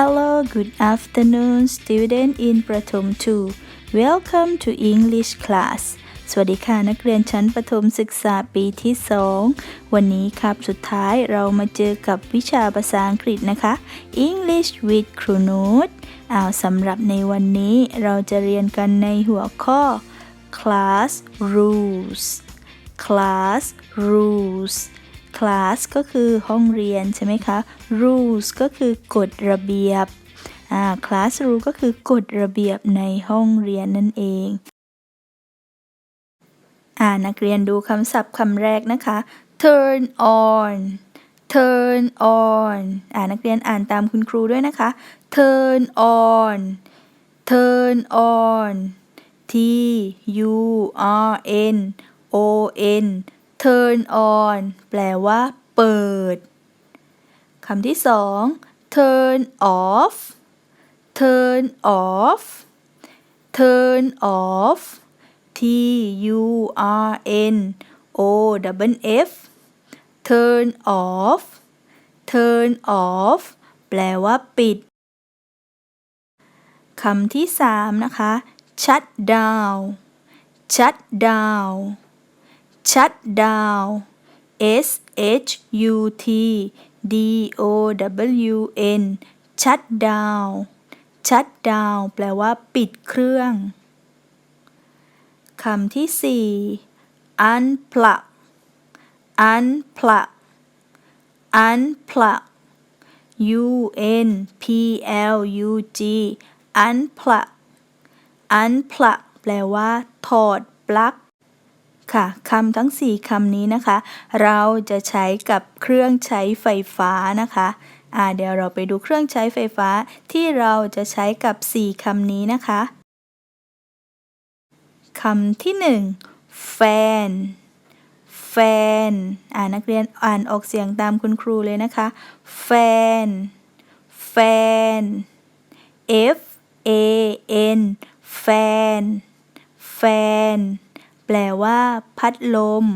Hello, good afternoon, student in ประถม2 Welcome to English class สวัสดีค่ะ นักเรียนชั้นประถมศึกษาปีที่ 2 วันนี้ครับสุดท้ายเรามาเจอกับวิชาภาษาอังกฤษนะคะ English with ครูนุชอ้าวสำหรับในวันนี้เราจะเรียนกันในหัวข้อ class rules class rules class ก็คือห้องเรียนใช่ไหมคะ rules ก็คือกฎระเบียบอ่า class rule ก็คือกฎระเบียบในห้องเรียนนั่นเองอ่านักเรียนดูคำศัพท์คำแรกนะคะ turn on turn on อ่านักเรียนอ่านตามคุณครูด้วยนะคะ turn on turn on T U R N O N turn on แปลว่า เปิด คำที่สอง turn off turn off turn off T U R N O W F turn off turn off แปลว่าปิด คำที่สามนะคะ shut down shut down shut down S H U T D O W N shut down shut down แปลว่า ปิดเครื่องคำที่สี่ unplug unplug unplug U N P L U G unplug unplug แปลว่า ถอดปลั๊ก ค่ะคำทั้ง 4คำนี้นะคะ เราจะใช้กับเครื่องใช้ไฟฟ้านะคะอ่าเดี๋ยวเราไปดูเครื่องใช้ไฟฟ้าที่เราจะใช้กับ 4คำนี้นะคะคำที่1 fan fan อ่านักเรียนอ่านออกเสียงตามคุณครูเลยนะคะ fan fan F A N fan fan แแปลว่า พัดลม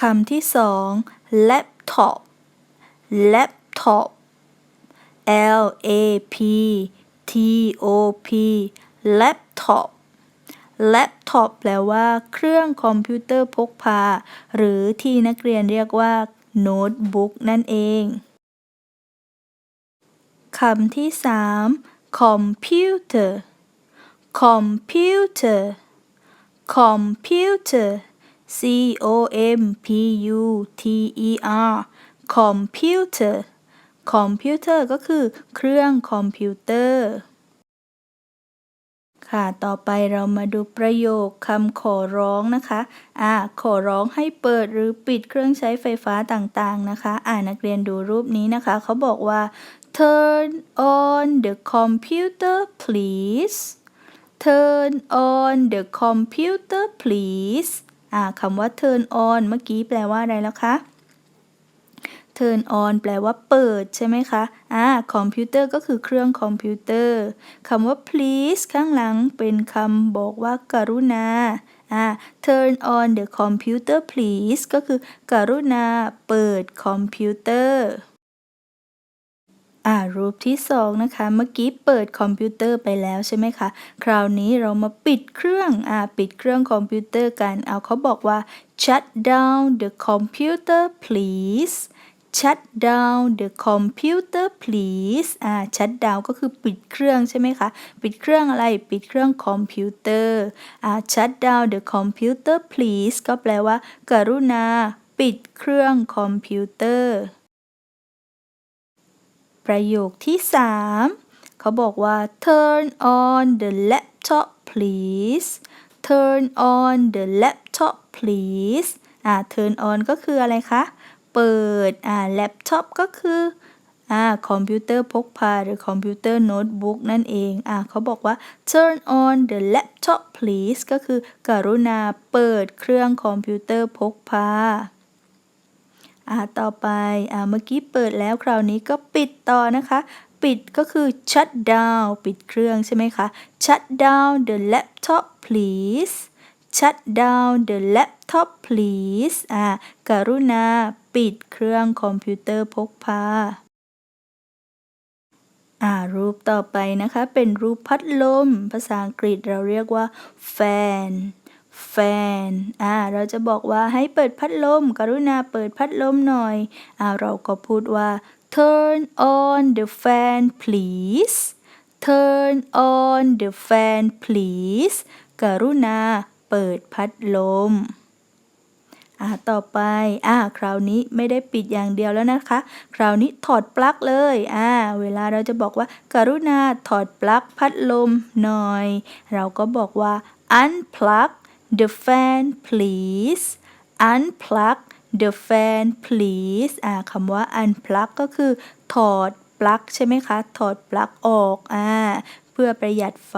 คำที่สอง laptop laptop L A P T O P laptop laptop แปลว่า เครื่องคอมพิวเตอร์พกพา หรือที่นักเรียนเรียกว่าโน้ตบุ๊กนั่นเองคำที่สาม computer computer computer C O M P U T E R computer computer ก็คือเครื่องคอมพิวเตอร์ ค่ะ ต่อไปเรามาดูประโยคคำขอร้องนะคะ อ่า ขอร้องให้เปิดหรือปิดเครื่องใช้ไฟฟ้าต่างๆนะคะ อ่านักเรียนดูรูปนี้นะคะ เขาบอกว่า turn on the computer please turn on the computer please อ่าคำว่า turn on เมื่อกี้แปลว่าอะไรแล้วคะ turn on แปลว่าเปิดใช่ไหมคะ อ่า คอมพิวเตอร์ก็คือเครื่องคอมพิวเตอร์ คำว่า please ข้างหลังเป็นคำบอกว่าการุณา อ่า turn on the computer please ก็คือการุณาเปิดคอมพิวเตอร์ อ่ารูปที่สองนะคะ เมื่อกี้เปิดคอมพิวเตอร์ไปแล้วใช่ไหมคะ คราวนี้เรามาปิดเครื่องอ่าปิดเครื่องคอมพิวเตอร์กัน เอาเขาบอกว่า shut down the computer please shut down the computer please อ่า shut down ก็คือปิดเครื่องใช่ไหมคะ ปิดเครื่องอะไร ปิดเครื่องคอมพิวเตอร์ อ่า shut down the computer please ก็แปลว่า กรุณา ปิดเครื่องคอมพิวเตอร์ ประโยคที่ 3 เขาบอกว่า turn on the laptop please turn on the laptop please อ่า turn on ก็คืออะไรคะ เปิด อ่า laptop ก็คืออ่าคอมพิวเตอร์พกพาหรือคอมพิวเตอร์โน้ตบุ๊กนั่นเองอ่าเขาบอกว่า turn on the laptop please ก็คือ กรุณาเปิดเครื่องคอมพิวเตอร์พกพา อ่าต่อไปอ่าเมื่อกี้เปิดแล้วคราวนี้ก็ปิดต่อนะคะ ปิดก็คือ shut down ปิดเครื่องใช่ไหมคะ shut down the laptop please shut down the laptop please อ่ากรุณาปิดเครื่องคอมพิวเตอร์พกพาอ่ารูปต่อไปนะคะ เป็นรูปพัดลม ภาษาอังกฤษเราเรียกว่า fan fan อ่า เราจะบอกว่าให้เปิดพัดลม กรุณาเปิดพัดลมหน่อย อ่า เราก็พูดว่า turn on the fan please turn on the fan please กรุณาเปิดพัดลม อ่า ต่อไป อ่า คราวนี้ไม่ได้ปิดอย่างเดียวแล้วนะคะ คราวนี้ถอดปลั๊กเลย อ่า เวลาเราจะบอกว่า กรุณาถอดปลั๊กพัดลมหน่อย เราก็บอกว่า unplug the fan please unplug the fan please อ่าคำว่า unplug ก็คือถอดปลั๊กใช่ไหมคะ ถอดปลั๊กออกอ่าเพื่อประหยัดไฟ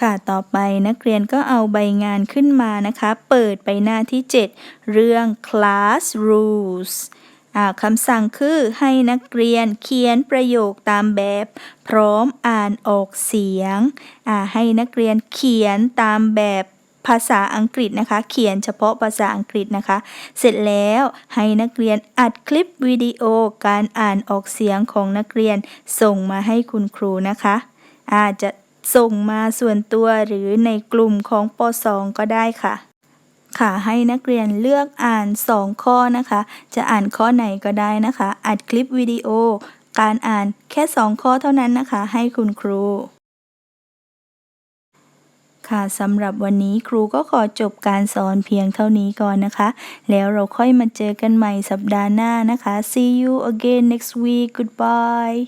ค่ะ ต่อไปนักเรียนก็เอาใบงานขึ้นมานะคะ เปิดไปหน้าที่ 7 เรื่อง class rules คำสั่งคือให้นักเรียนเขียนประโยคตามแบบ พร้อมอ่านออกเสียง ให้นักเรียนเขียนตามแบบภาษาอังกฤษนะคะ เขียนเฉพาะภาษาอังกฤษนะคะ เสร็จแล้วให้นักเรียนอัดคลิปวิดีโอการอ่านออกเสียงของนักเรียนส่งมาให้คุณครูนะคะอาจจะส่งมาส่วนตัวหรือในกลุ่มของป .2 ก็ได้ค่ะ ค่ะให้นักเรียนเลือกอ่าน 2 ข้อนะคะ จะอ่านข้อไหนก็ได้นะคะ อัดคลิปวิดีโอ การอ่านแค่ 2 ข้อเท่านั้นนะคะ ให้คุณครู ค่ะสำหรับวันนี้ครูก็ขอจบการสอนเพียงเท่านี้ก่อนนะคะ แล้วเราค่อยมาเจอกันใหม่สัปดาห์หน้านะคะ see you again next week goodbye